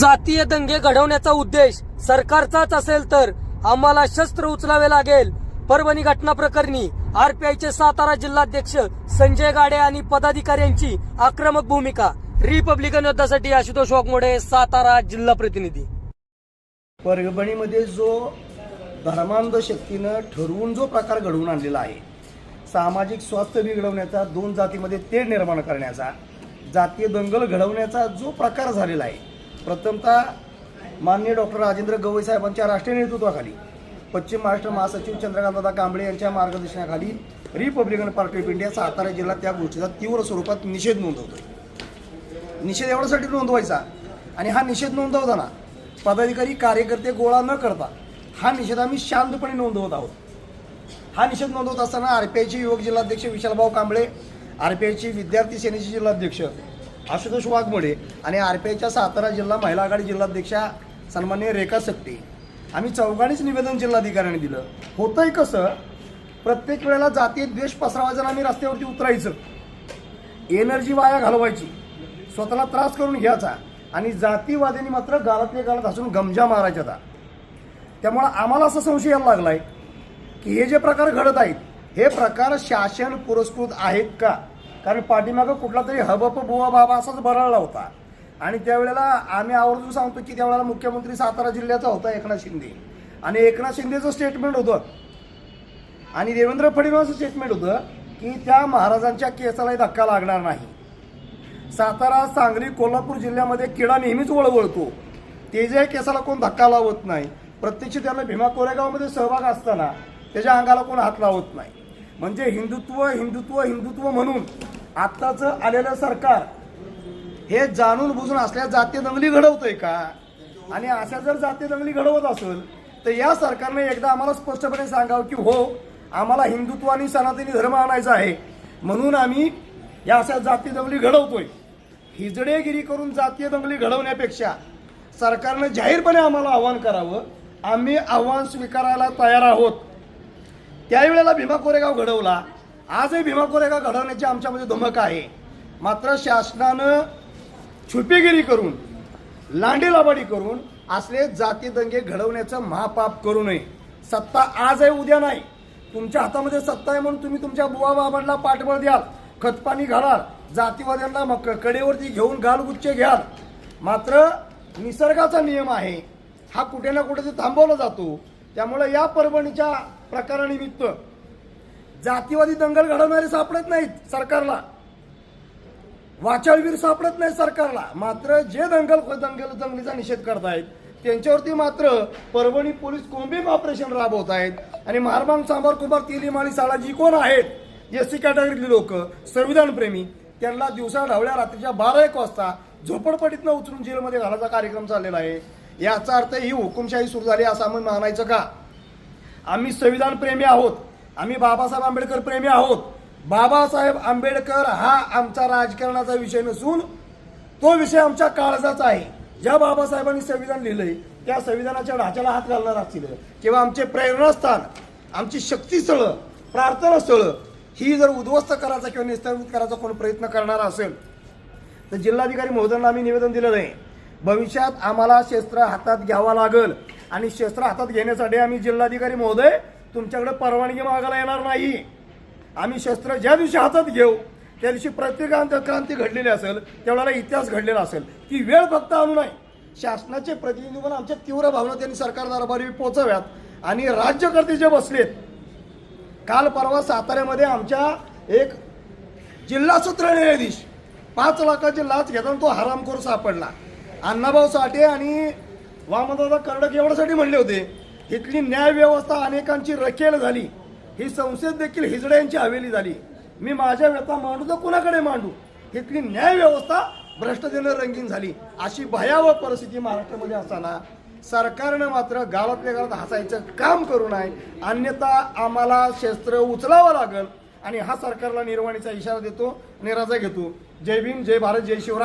जातीय दंगे घडवण्याचा उद्देश सरकारचाच असेल तर आम्हाला शस्त्र उचलावे लागेल. परभणी घटना प्रकरणी आरपीआयचे सातारा जिल्हाध्यक्ष संजय गाडे आणि पदाधिकाऱ्यांची आक्रमक भूमिका. रिपब्लिकन युद्धासाठी आशुतोष वाघमोडे सातारा जिल्हा प्रतिनिधी. परभणीमध्ये जो धर्मांध शक्तीनं ठरवून जो प्रकार घडवून आणलेला आहे सामाजिक स्वास्थ्य बिघडवण्याचा दोन जातीमध्ये तेढ निर्माण करण्याचा जातीय दंगल घडवण्याचा जो प्रकार झालेला आहे प्रथमतः माननीय डॉक्टर राजेंद्र गवई साहेबांच्या राष्ट्रीय नेतृत्वाखाली पश्चिम महाराष्ट्र महासचिव चंद्रकांतदादा कांबळे यांच्या मार्गदर्शनाखाली Republican party of India Satara जिल्हा त्या गोष्टीचा तीव्र स्वरूपात निषेध नोंदवतो निषेध एवढ्यासाठी नोंदवायचा आणि हा निषेध नोंदवताना पदाधिकारी कार्यकर्ते गोळा न करता हा निषेध आम्ही शांतपणे नोंदवत आहोत. हा निषेध नोंदवत असताना आर पी आयचे युवक जिल्हाध्यक्ष विशालभाऊ कांबळे आर पी आयचे विद्यार्थी सेनेचे जिल्हाध्यक्ष आशुतोष वाघमोडे आणि आर पी आयच्या सातारा जिल्हा महिला आघाडी जिल्हाध्यक्षा सन्मान्य रेखा सक्ते आम्ही चौघांनीच निवेदन जिल्हाधिकाऱ्यांनी दिलं. होतंय कसं प्रत्येक वेळेला जातीय द्वेष पसरावायचा आम्ही रस्त्यावरती उतरायचं. एनर्जी वाया घालवायची. स्वतःला त्रास करून घ्यायचा. आणि जातीवाद्यांनी मात्र गालातले गालात हसून गमजा मारायच्या आता त्यामुळं आम्हाला असा संशय यायला लागला आहे की हे जे प्रकार घडत आहेत हे प्रकार शासन पुरस्कृत आहेत का? कारण पाठीमागं कुठला तरी हबप बुवा बाबा असाच बरळला होता. आणि त्यावेळेला आम्ही आवर्जून सांगतो की त्यावेळेला मुख्यमंत्री सातारा जिल्ह्याचा होता एकनाथ शिंदे. आणि एकनाथ शिंदेचं स्टेटमेंट होतं. आणि देवेंद्र फडणवीसचं स्टेटमेंट होतं की त्या महाराजांच्या केसालाही धक्का लागणार नाही. सातारा सांगली कोल्हापूर जिल्ह्यामध्ये किडा नेहमीच वळवळतो. तेजय केसाला कोण धक्का लावत नाही प्रत्यक्ष त्याला भीमा कोरेगावमध्ये सहभाग असताना त्याच्या अंगाला कोण हात लावत नाही. म्हणजे हिंदुत्व हिंदुत्व हिंदुत्व म्हणून आत्ताचं आलेलं सरकार हे जाणून बुजून असल्या जाती दंगली घडवतोय का? आणि अशा जर जातीय दंगली घडवत असेल तर या सरकारने एकदा आम्हाला स्पष्टपणे सांगावं की हो आम्हाला हिंदुत्व आणि सनातनी धर्म आणायचा आहे. म्हणून आम्ही या अशा जाती दंगली घडवतोय. हिजडेगिरी करून जातीय दंगली घडवण्यापेक्षा सरकारनं जाहीरपणे आम्हाला आव्हान करावं. आम्ही आव्हान स्वीकारायला तयार आहोत. त्यावेळेला भीमा कोरेगाव घडवला. आजही भीमा कोरेगाव घडवण्याची आमच्यामध्ये धमक आहे. मात्र शासनानं छुपेगिरी करून लांडीलाबाडी करून असले जाती दंगे घडवण्याचं महापाप करू नये. सत्ता आज आहे उद्या नाही. तुमच्या हातामध्ये सत्ता आहे म्हणून तुम्ही तुमच्या बुवा बाबांना पाठबळ द्याल खतपाणी घालाल जातीवाद्यांना मग कडेवरती घेऊन गालगुच्चे घ्याल. मात्र निसर्गाचा नियम आहे हा कुठे ना कुठे ते थांबवला जातो. त्यामुळे या परभणीच्या प्रकारानिमित्त जातीवादी दंगल घडवणारे सापडत नाहीत सरकारला. वाचाळवीर सापडत नाही सरकारला. मात्र जे दंगल दंगल दंगलीचा निषेध करतायत त्यांच्यावरती मात्र परभणी पोलीस कोंबिंग ऑपरेशन राबवत आहेत. आणि मारबांग सांबार कुमार तेलीमाळी साळा जी कोण आहेत? एस सी कॅटेगरीतली लोक संविधानप्रेमी त्यांना दिवसा ढवळ्या रात्रीच्या बारा एक वाजता झोपडपट्टीतनं उचलून जेलमध्ये घालायचा कार्यक्रम चाललेला आहे. याचा अर्थ ही हुकुमशाही सुरू झाली असं आम्ही मानायचं का? आम्ही संविधान प्रेमी आहोत. आम्ही बाबासाहेब आंबेडकर प्रेमी आहोत. बाबासाहेब आंबेडकर हा आमचा राजकारणाचा विषय नसून तो विषय आमच्या काळजाचा आहे. ज्या बाबासाहेबांनी संविधान लिहिलंय त्या संविधानाच्या ढाच्याला हात घालणार असतील. किंवा आमचे प्रेरणास्थान आमची शक्तीस्थळं प्रार्थनास्थळं ही जर उद्ध्वस्त करायचा किंवा निस्तंभित करायचा कोण प्रयत्न करणार असेल तर जिल्हाधिकारी महोदयांना आम्ही निवेदन दिलेलं आहे. भविष्यात आम्हाला शस्त्र हातात घ्यावा लागेल. आणि शस्त्र हातात घेण्यासाठी आम्ही जिल्हाधिकारी महोदय तुमच्याकडे परवानगी मागायला येणार नाही. आम्ही शस्त्र ज्या दिवशी हातात घेऊ त्या दिवशी प्रत्येकांत क्रांती घडलेली असेल त्यावेळेला इतिहास घडलेला असेल. ती वेळ फक्त आणू नये. शासनाचे प्रतिनिधी म्हणून आमच्या तीव्र भावना त्यांनी सरकार दरबारी पोहोचव्यात. आणि राज्यकर्ते जे बसलेत काल परवा साताऱ्यामध्ये आमच्या एक जिल्हा सत्र न्यायाधीश पाच लाखाची लाच घेताना तो हरामखोर सापडला. अण्णाभाऊ साठे आणि वामनदादा कर्डक एवढ्यासाठी म्हणले होते इथली न्यायव्यवस्था अनेकांची रखेल झाली. ही संसद देखील हिजड्यांची हवेली झाली. मी माझ्या व्यथा मांडू तर कुणाकडे मांडू? इथली न्यायव्यवस्था भ्रष्टतेनं रंगीन झाली. अशी भयावह परिस्थिती महाराष्ट्रामध्ये असताना सरकारनं मात्र गावातल्या गावात हसायचं काम करू नये. अन्यथा आम्हाला शस्त्र उचलावं लागल. आणि हा सरकारला निर्वाणीचा इशारा देतो आणि रजा घेतो. जय भीम जय भारत जय शिवराय.